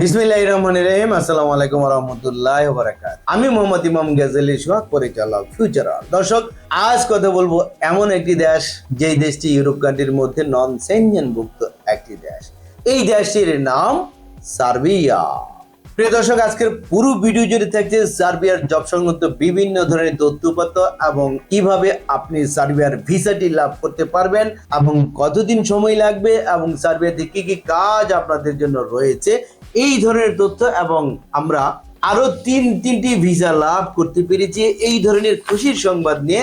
বিসমিল্লাহ রহমান রহিম, আসসালামু আলাইকুম রহমতুল্লাহ বারাকাত আমি মোহাম্মদ ইমাম গাজালি সোহাগ পরিচালক ফিউচার দর্শক, আজ কথা বলব এমন একটি দেশ, যেই দেশটি ইউরোপ কান্ট্রির মধ্যে নন ভুক্ত একটি দেশ। এই দেশটির নাম সার্বিয়া। প্রিয় দর্শক, আজকের পুরো ভিডিও জুড়ে থাকছে সার্বিয়ার জব সংক্রান্ত বিভিন্ন ধরনের তথ্যপত্র এবং কীভাবে আপনি সার্বিয়ার ভিসাটি লাভ করতে পারবেন এবং কতদিন সময় লাগবে এবং সার্বিয়াতে কি কি কাজ আপনাদের জন্য রয়েছে এই ধরনের তথ্য এবং আমরা আরও তিন, তিনটি ভিসা লাভ করতে পেরেছি এই ধরনের খুশির সংবাদ নিয়ে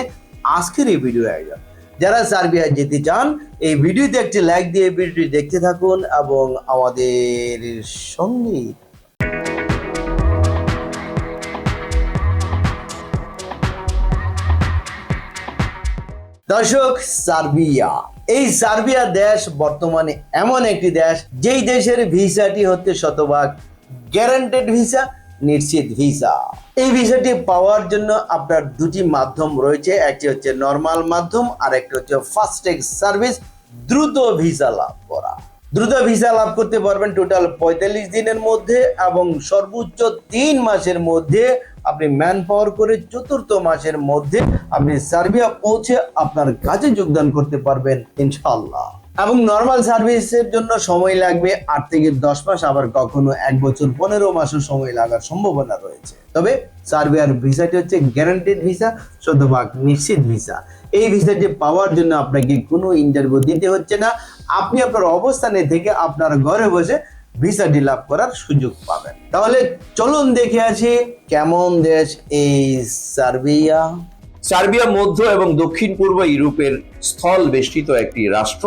আজকের এই ভিডিও আয়োজন। যারা সার্বিয়া যেতে চান, এই ভিডিওতে একটি লাইক দিয়ে ভিডিওটি দেখতে থাকুন এবং আমাদের সঙ্গে দর্শক, সার্বিয়া। এই সার্বিয়া দেশ বর্তমানে এমন একটি দেশ, যেই দেশের ভিসাটি হচ্ছে শতভাগ গ্যারান্টেড ভিসা নিশ্চিত ভিসা এই ভিসাটি পাওয়ার জন্য আপনার দুটি মাধ্যম রয়েছে, একটি হচ্ছে নর্মাল মাধ্যম আর একটি হচ্ছে ফাস্টেগ সার্ভিস দ্রুত ভিসা লাভ করা। দ্রুত ভিসা লাভ করতে পারবেন টোটাল পঁয়তাল্লিশ দিনের মধ্যে এবং সর্বোচ্চ তিন মাসের মধ্যে আপনি ম্যান পাওয়ার করে চতুর্থ মাসের মধ্যে আপনি সার্বিয়া পৌঁছে আপনার কাজে যোগদান করতে পারবেন ইনশাল্লাহ এবং নর্মাল সার্ভিসের জন্য সময় লাগবে আট থেকে দশ মাস, আবার কখনো এক বছর, পনেরো মাসও সময় লাগার সম্ভাবনা রয়েছে। তবে সার্বিয়ার ভিসাটি হচ্ছে গ্যারান্টেড ভিসা শতভাগ নিশ্চিত ভিসা এই ভিসাটি পাওয়ার জন্য আপনাকে কোনো ইন্টারভিউ দিতে হচ্ছে না। আপনি আপনার অবস্থানে থেকে আপনার ঘরে বসে ভিসাটি লাভ করার সুযোগ পাবেন। তাহলে চলুন দেখে আসি কেমন দেশ এই সার্বিয়া। সার্বিয়া মধ্য এবং দক্ষিণ পূর্ব ইউরোপের স্থল বেষ্টিত একটি রাষ্ট্র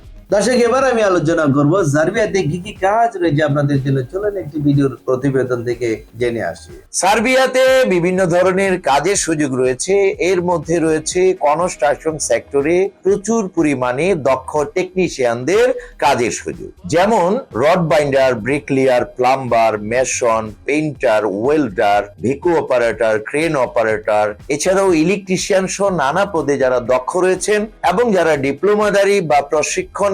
দর্শক, এবার আমি আলোচনা করব সার্বিয়াতে কি কি কাজ রয়েছে আপনাদের জন্য। চলেন একটি ভিডিওর প্রতিবেদন থেকে জেনে আসি। সার্বিয়াতে বিভিন্ন ধরনের কাজের সুযোগ রয়েছে। এর মধ্যে রয়েছে কনস্ট্রাকশন সেক্টরে প্রচুর পরিমাণে দক্ষ টেকনিশিয়ানদের কাজের সুযোগ। যেমন rod binder bricklayer plumber mason painter welder Bhiku operator crane operator এছাড়াও ইলেকট্রিশিয়ান সহ নানা পদে যারা দক্ষ রয়েছেন এবং যারা ডিপ্লোমাদারি বা প্রশিক্ষণ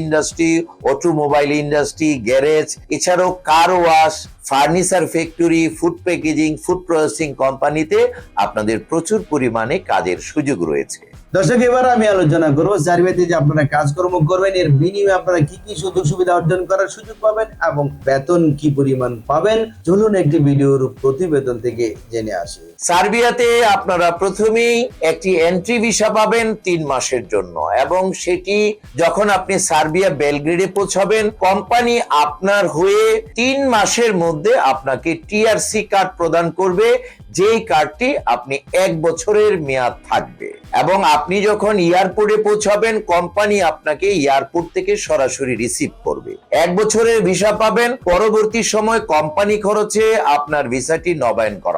industry automobile industry garage এছাড়াও car wash furniture factory food packaging food processing কোম্পানিতে আপনাদের প্রচুর পরিমাণে কাজের সুযোগ রয়েছে। দর্শক, এবার আমি আলোচনা করব। সার্বিয়াতে যে আপনারা কাজকর্ম করবেন, এর বিনিময়ে আপনারা কি কি সুযোগ সুবিধা অর্জন করার সুযোগ পাবেন এবং বেতন কি পরিমাণ পাবেন, চলুন একটি ভিডিওর প্রতিবেদন থেকে জেনে আসি। সার্বিয়াতে আপনারা প্রথমেই একটি এন্ট্রি ভিসা পাবেন তিন মাসের জন্য এবং সেটি যখন আপনি সার্বিয়া বেলগ্রেডে পৌঁছাবেন, কোম্পানি আপনার হয়ে তিন মাসের মধ্যে আপনাকে টিআরসি কার্ড প্রদান করবে। যেই কার্ডটি আপনি এক বছরের মেয়াদ থাকবে। এবং আপনি যখন এয়ারপোর্টে পৌঁছাবেন, কোম্পানি আপনাকে এয়ারপোর্ট থেকে সরাসরি রিসিভ করবে। এক বছরের ভিসা পাবেন, পরবর্তী সময় কোম্পানি খরচে আপনার ভিসাটি নবায়ন করা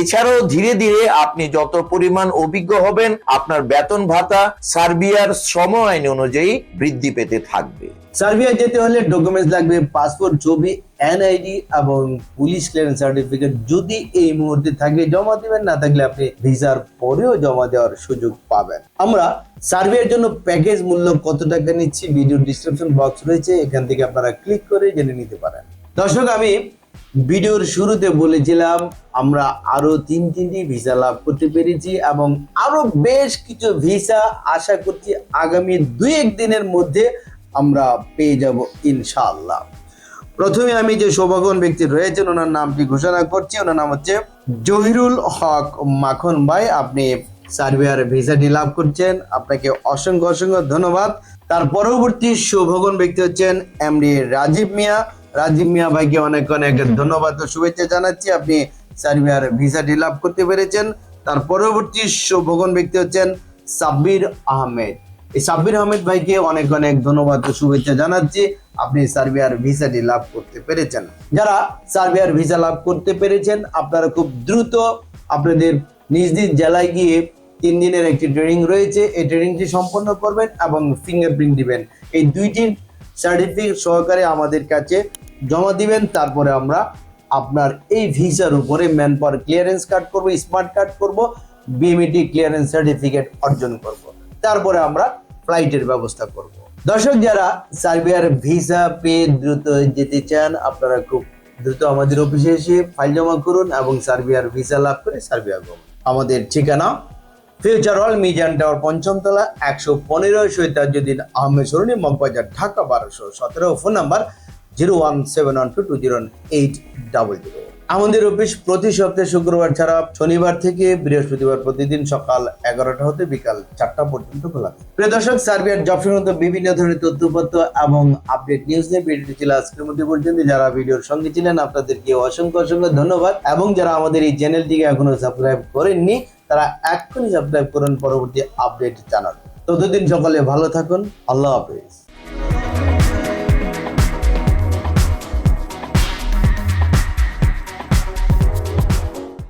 এছাড়াও ধীরে ধীরে আপনি যত পরিমাণ অভিজ্ঞ হবেন, আপনার বেতন ভাতা সার্বিয়ার শ্রম আইন অনুযায়ী বৃদ্ধি পেতে থাকবে। সার্বিয়া যেতে হলে ডকুমেন্টস লাগবে, পাসপোর্ট, ছবি, এনআইডি এবং পুলিশ ক্লিয়ারেন্স সার্টিফিকেট যদি এই মুহূর্তে থাকে, জমা দিবেন, না থাকলে আপনি ভিসার পরেও জমা দেওয়ার সুযোগ পাবেন। আমরা সার্বিয়ার জন্য প্যাকেজ মূল্য কত টাকা নিচ্ছি ভিডিও ডিসক্রিপশন বক্স রয়েছে, এখান থেকে আপনারা ক্লিক করে জেনে নিতে পারেন। দর্শক, আমি ভিডিওর শুরুতে বলেছিলাম, আমরা আরও তিন তিনটি ভিসা লাভ করতে পেরেছি এবং আরও বেশ কিছু ভিসা আশা করছি আগামী দুই এক দিনের মধ্যে আমরা পেয়ে যাব ইনশাআল্লাহ। প্রথমে আমি যে সৌভাগ্যবান ব্যক্তি রয়েছেন, ওনার নামটি ঘোষণা করছি। ওনার নাম হচ্ছে জহিরুল হক মাখন ভাই। আপনি সার্বিয়ার ভিসাটি লাভ করছেন। আপনাকে অসংখ্য অসংখ্য ধন্যবাদ। তার পরবর্তী সৌভাগ্যবান ব্যক্তি হচ্ছেন এমডি রাজীব মিয়া। রাজীব মিয়া ভাইকে অনেক অনেক ধন্যবাদ ও শুভেচ্ছা জানাচ্ছি। আপনি সার্বিয়ার ভিসাটি লাভ করতে পেরেছেন। তার পরবর্তী সৌভাগ্যবান ব্যক্তি হচ্ছেন সাব্বির আহমেদ। এই সাব্বির আহমেদ ভাইকে অনেক অনেক ধন্যবাদ ও শুভেচ্ছা জানাচ্ছি। আপনি সার্বিয়ার ভিসাটি লাভ করতে পেরেছেন। যারা সার্বিয়ার ভিসা লাভ করতে পেরেছেন আপনারা খুব দ্রুত আপনাদের নিজ নিজ জেলায় গিয়ে তিন দিনের একটি ট্রেনিং রয়েছে। এই ট্রেনিংটি সম্পন্ন করবেন এবং ফিঙ্গারপ্রিন্ট দিবেন। এই দুইটি সার্টিফিকেট সহকারে আমাদের কাছে জমা দিবেন। তারপরে আমরা আপনার এই ভিসার উপরে ম্যান পাওয়ার ক্লিয়ারেন্স কার্ড করব স্মার্ট কার্ড করব বিএমইটি ক্লিয়ারেন্স সার্টিফিকেট অর্জন করব। তারপরে আমরা ফ্লাইটের ব্যবস্থা করব। দর্শক, যারা সার্বিয়ার ভিসা পেয়ে দ্রুত যেতে চান, আপনারা খুব দ্রুত আমাদের অফিসে এসে ফাইল জমা করুন এবং সার্বিয়ার ভিসা লাভ করে সার্বিয়া গমন। আমাদের ঠিকানা ফিউচার হল মিজান টাওয়ার পঞ্চম তলা একশো পনেরো সৈতাজুদ্দিন আহমেদ সরণি মগবাজার ঢাকা বারোশো সতেরো phone number zero one seven one two two zero eight double zero আমাদের অফিস প্রতি সপ্তাহে শুক্রবার ছাড়া শনিবার থেকে বৃহস্পতিবার প্রতিদিন সকাল এগারোটা হতে বিকাল চারটা পর্যন্ত খোলা। প্রিয় দর্শক সার্বিয়ার জব সংক্রান্ত বিভিন্ন ধরনের তথ্যপত্র এবং আপডেট নিউজ নিয়ে ভিডিওটি ছিল আজকের মধ্যে পর্যন্ত যারা ভিডিওর সঙ্গে ছিলেন আপনাদেরকে অসংখ্য অসংখ্য ধন্যবাদ এবং যারা আমাদের এই চ্যানেলটিকে এখনও সাবস্ক্রাইব করেননি তারা এক্ষুনি সাবস্ক্রাইব করুন পরবর্তী আপডেট জানান ততদিন সকালে ভালো থাকুন। আল্লাহ হাফেজ।